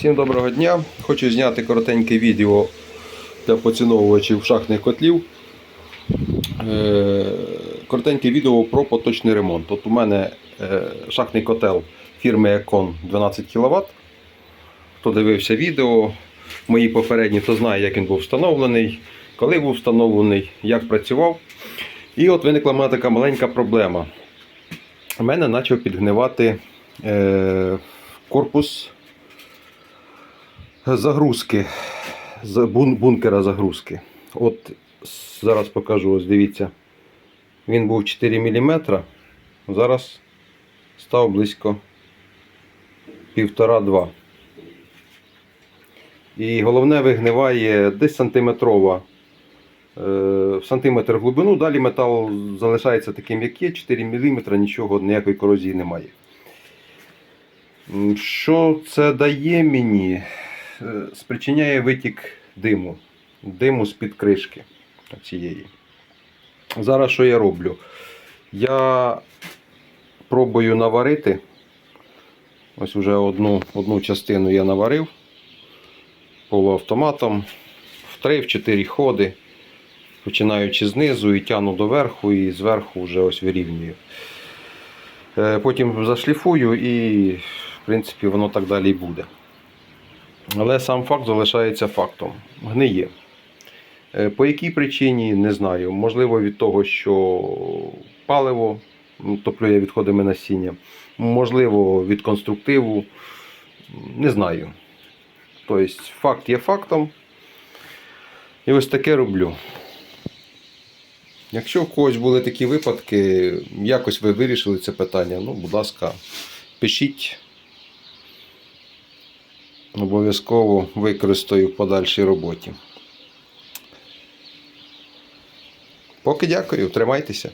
Всім доброго дня! Хочу зняти коротеньке відео для поціновувачів шахтних котлів. Е, Коротеньке відео про поточний ремонт. От у мене е, шахтний котел фірми Econ 12 кВт. Хто дивився відео, мої попередні, то знає, як він був встановлений, коли був встановлений, як працював. І от виникла в мене така маленька проблема. У мене почав підгнивати е, корпус загрузки, бункера загрузки. От зараз покажу, ось дивіться. Він був 4 мм, зараз став близько 1,5-2. І головне вигниває десь сантиметрова. е, В сантиметр глибину, далі метал залишається таким, як є, 4 мм, нічого, ніякої корозії немає. Що це дає мені? Е, Спричиняє витік диму. Диму з-під кришки цієї. Зараз що я роблю? Я пробую наварити. Ось вже одну, одну частину я наварив полуавтоматом в 3-4 ходи, починаючи знизу і тяну до верху, і зверху вже ось вирівнюю. Е, Потім зашліфую і, в принципі, воно так далі і буде. Але сам факт залишається фактом. Гниє. Е, По якій причині не знаю. Можливо, від того, що паливо топлює відходами насіння. Можливо, від конструктиву. Не знаю. Тобто, факт є фактом. І ось таке роблю. Якщо в когось були такі випадки, якось ви вирішили це питання, ну, будь ласка, пишіть. Обов'язково використаю в подальшій роботі. Поки дякую, тримайтеся.